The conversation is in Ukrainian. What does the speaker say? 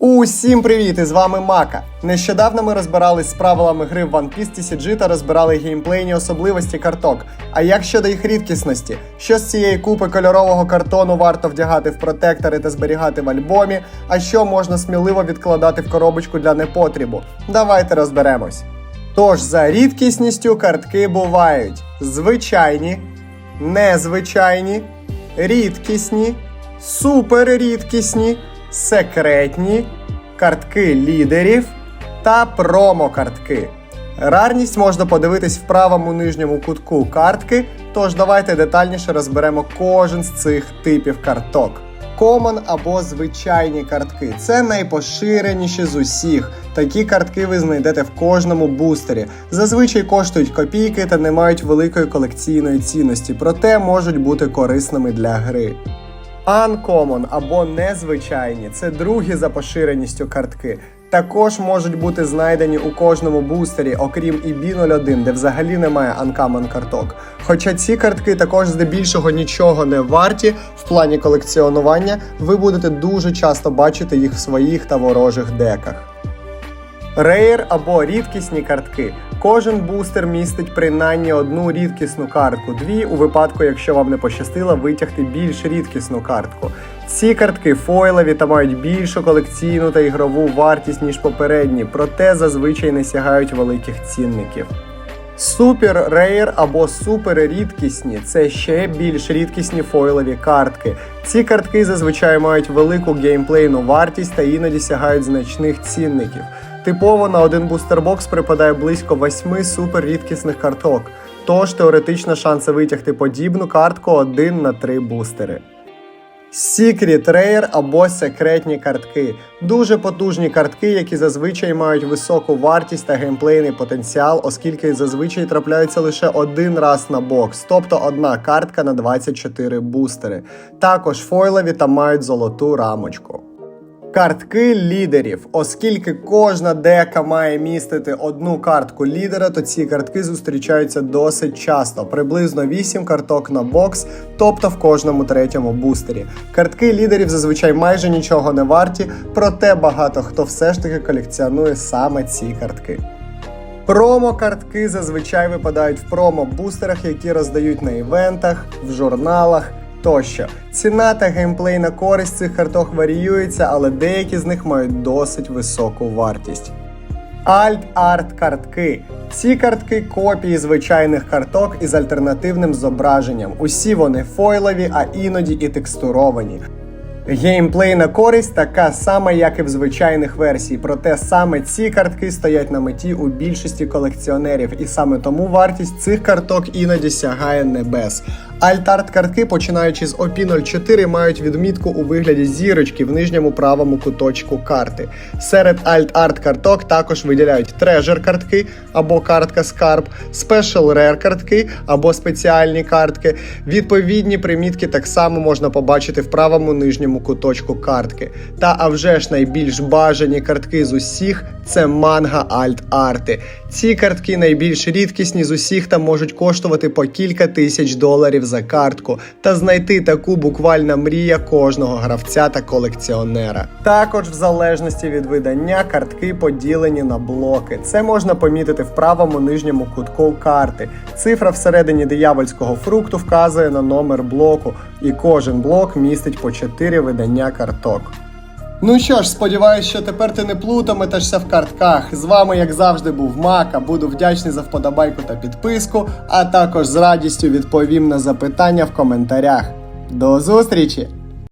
Усім привіт! І з вами Мака. Нещодавно ми розбирались з правилами гри в One Piece TCG та розбирали геймплейні особливості карток. А як щодо їх рідкісності? Що з цієї купи кольорового картону варто вдягати в протектори та зберігати в альбомі, а що можна сміливо відкладати в коробочку для непотрібу? Давайте розберемось. Тож, за рідкісністю картки бувають звичайні, незвичайні, рідкісні, суперрідкісні, секретні, картки лідерів та промокартки. Рарність можна подивитись в правому нижньому кутку картки, тож давайте детальніше розберемо кожен з цих типів карток. Common або звичайні картки це найпоширеніші з усіх. Такі картки ви знайдете в кожному бустері. Зазвичай коштують копійки та не мають великої колекційної цінності, проте можуть бути корисними для гри. Uncommon або незвичайні це другі за поширеністю картки. Також можуть бути знайдені у кожному бустері, окрім EB 01, де взагалі немає Uncommon карток. Хоча ці картки також здебільшого нічого не варті в плані колекціонування, ви будете дуже часто бачити їх в своїх та ворожих деках. Рейр або рідкісні картки. Кожен бустер містить принаймні одну рідкісну картку, дві у випадку, якщо вам не пощастило витягти більш рідкісну картку. Ці картки фойлові та мають більшу колекційну та ігрову вартість, ніж попередні, проте зазвичай не сягають великих цінників. Супер рейр або супер рідкісні це ще більш рідкісні фойлові картки. Ці картки зазвичай мають велику геймплейну вартість та іноді сягають значних цінників. Типово на один бустербокс припадає близько 8 супер рідкісних карток, тож теоретично шанси витягти подібну картку 1 на 3 бустери. Secret Rare або секретні картки. Дуже потужні картки, які зазвичай мають високу вартість та геймплейний потенціал, оскільки зазвичай трапляються лише один раз на бокс, тобто одна картка на 24 бустери. Також фойлові та мають золоту рамочку. Картки лідерів. Оскільки кожна дека має містити одну картку лідера, то ці картки зустрічаються досить часто, приблизно 8 карток на бокс, тобто в кожному третьому бустері. Картки лідерів зазвичай майже нічого не варті, проте багато хто все ж таки колекціонує саме ці картки. Промо-картки зазвичай випадають в промо-бустерах, які роздають на івентах, в журналах тощо. Ціна та геймплейна користь цих карток варіюється, але деякі з них мають досить високу вартість. Alt-Art картки. Ці картки копії звичайних карток із альтернативним зображенням. Усі вони фойлові, а іноді і текстуровані. Геймплейна користь така сама, як і в звичайних версій, проте саме ці картки стоять на меті у більшості колекціонерів, і саме тому вартість цих карток іноді сягає небес. Альтарт картки, починаючи з OP04, мають відмітку у вигляді зірочки в нижньому правому куточку карти. Серед альт-арт карток також виділяють трежер картки або картка скарб, спешл рер картки або спеціальні картки. Відповідні примітки так само можна побачити в правому нижньому куточку картки. Та а вже ж найбільш бажані картки з усіх це манга альт-арти. Ці картки найбільш рідкісні з усіх та можуть коштувати по кілька тисяч доларів за картку. Та знайти таку буквально мрія кожного гравця та колекціонера. Також, в залежності від видання, картки поділені на блоки. Це можна помітити в правому нижньому кутку карти. Цифра всередині диявольського фрукту вказує на номер блоку, і кожен блок містить по 4 видання карток. Ну що ж, сподіваюсь, що тепер ти не плутаметешся в картках. З вами, як завжди, був Мака. Буду вдячний за вподобайку та підписку, а також з радістю відповім на запитання в коментарях. До зустрічі!